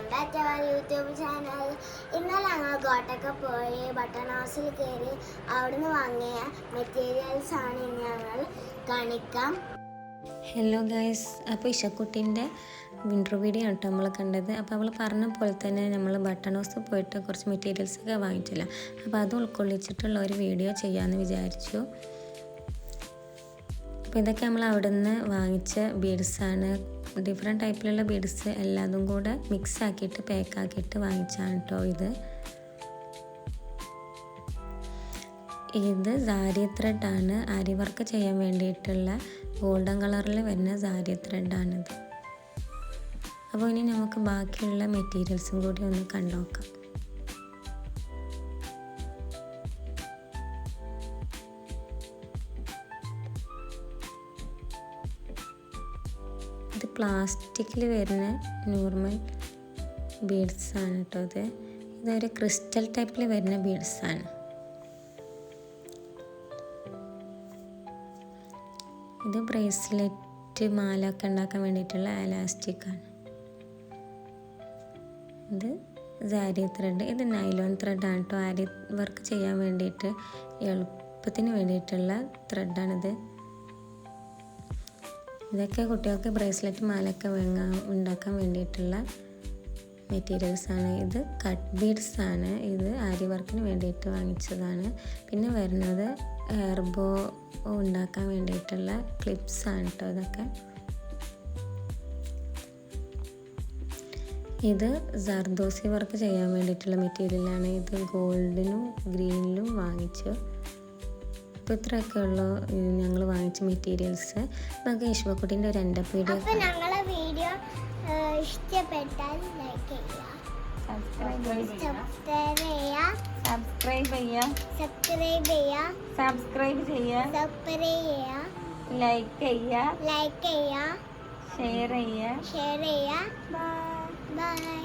Welcome back our YouTube channel ഇന്നലെ ഞങ്ങൾ കോട്ടൊക്കെ പോയി ബട്ടൺ ഹൗസിൽ കയറി അവിടുന്ന് വാങ്ങിയ മെറ്റീരിയൽസ് ആണ് ഇന്ന് ഞങ്ങൾ കാണിക്കാം. ഹലോ ഗൈസ് അപ്പോൾ ഇഷക്കുട്ടീന്റെ വിന്റർ വീഡിയോ ആണ് നമ്മൾ കണ്ടത്. അപ്പോൾ അവൾ പറഞ്ഞ പോലെ തന്നെ നമ്മൾ ബട്ടൺ ഹൗസ് പോയിട്ട് കുറച്ച് മെറ്റീരിയൽസ് ഒക്കെ വാങ്ങിച്ചില്ല. അപ്പോൾ അത് ഉൾക്കൊള്ളിച്ചിട്ടുള്ള ഒരു വീഡിയോ ചെയ്യാമെന്ന് വിചാരിച്ചു. അപ്പോൾ ഇതൊക്കെ നമ്മൾ അവിടെ നിന്ന് വാങ്ങിച്ച ബീഡ്സാണ് ഡിഫറെന്റ് ടൈപ്പിലുള്ള ബീഡ്സ് എല്ലാതും കൂടെ മിക്സ് ആക്കിയിട്ട് പാക്ക് ആക്കിയിട്ട് വാങ്ങിച്ചാണ് കേട്ടോ ഇത്. ഇത് സാരി ത്രെഡാണ് ആരി വർക്ക് ചെയ്യാൻ വേണ്ടിയിട്ടുള്ള ഗോൾഡൻ കളറിൽ വരുന്ന സാരി ത്രെഡാണിത് അപ്പോൾ ഇനി നമുക്ക് ബാക്കിയുള്ള മെറ്റീരിയൽസും കൂടി ഒന്ന് കണ്ടുനോക്കാം ഇത് പ്ലാസ്റ്റിക്കിൽ വരുന്ന നോർമൽ ബീഡ്സാണ് കേട്ടോ ഇത്. ഇതൊരു ക്രിസ്റ്റൽ ടൈപ്പിൽ വരുന്ന ബീഡ്സാണ് ഇത് ബ്രേസ്ലെറ്റ് മാല ഒക്കെ ഉണ്ടാക്കാൻ വേണ്ടിയിട്ടുള്ള അലാസ്റ്റിക്കാണ് ഇത് സാരി ത്രെഡ് ഇത് നൈലോൺ ത്രെഡാണ് കേട്ടോ ആരി വർക്ക് ചെയ്യാൻ വേണ്ടിയിട്ട് എളുപ്പത്തിന് വേണ്ടിയിട്ടുള്ള ത്രെഡാണിത് ഇതൊക്കെ കുട്ടികൾക്ക് ബ്രേസ്ലെറ്റ് മാലൊക്കെ വാങ്ങാൻ ഉണ്ടാക്കാൻ വേണ്ടിയിട്ടുള്ള മെറ്റീരിയൽസാണ് ഇത് കട്ട് ബീഡ്സ് ആണ്. ഇത് ആരി വർക്കിന് വേണ്ടിയിട്ട് വാങ്ങിച്ചതാണ്. പിന്നെ വരുന്നത് എർബോ ഉണ്ടാക്കാൻ വേണ്ടിയിട്ടുള്ള ക്ലിപ്സ് ആണ് കേട്ടോ ഇതൊക്കെ. ഇത് ജർദോസി വർക്ക് ചെയ്യാൻ വേണ്ടിയിട്ടുള്ള മെറ്റീരിയലാണ് ഇത് ഗോൾഡിനും ഗ്രീനിലും വാങ്ങിച്ചു. അപ്പോൾ ഇത്രയൊക്കെ ഉള്ളൂ ഞങ്ങൾ വാങ്ങിച്ച മെറ്റീരിയൽസ് നമുക്ക് ഈശ്വക്കുട്ടീന്റെ ഒരു എന്റെ വീഡിയോ അപ്പോൾ ഞങ്ങളെ വീഡിയോ ഇഷ്ടപ്പെട്ടാൽ ലൈക്ക് സബ്സ്ക്രൈബ് ചെയ്യുക. സബ്സ്ക്രൈബ് ചെയ്യുക. സബ്സ്ക്രൈബ് ചെയ്യുക. സബ്സ്ക്രൈബ് ചെയ്യുക. ലൈക്ക് ചെയ്യുക. ലൈക്ക് ചെയ്യുക. ഷെയർ ചെയ്യുക. ഷെയർ ചെയ്യുക. Bye bye